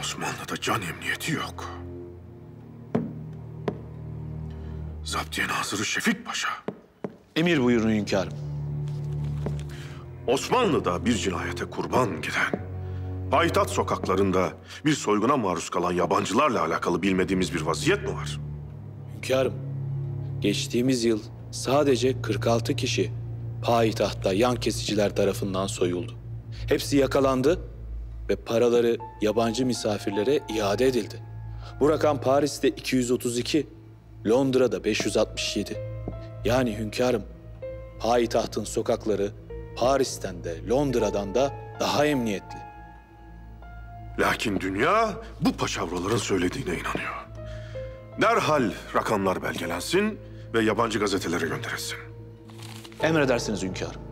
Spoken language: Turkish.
Osmanlı'da can emniyeti yok. Zaptiye Nazırı Şefik Paşa. Emir buyurun hünkârım. Osmanlı'da bir cinayete kurban giden, payitaht sokaklarında bir soyguna maruz kalan yabancılarla alakalı bilmediğimiz bir vaziyet mi var? Hünkârım, geçtiğimiz yıl sadece 46 kişi payitahtta yan kesiciler tarafından soyuldu. Hepsi yakalandı ve paraları yabancı misafirlere iade edildi. Bu rakam Paris'te 232, Londra'da 567. Yani hünkârım, payitahtın sokakları Paris'ten de Londra'dan da daha emniyetli. Lakin dünya bu paçavraların söylediğine inanıyor. Derhal rakamlar belgelensin ve yabancı gazetelere gönderilsin. Emredersiniz hünkârım.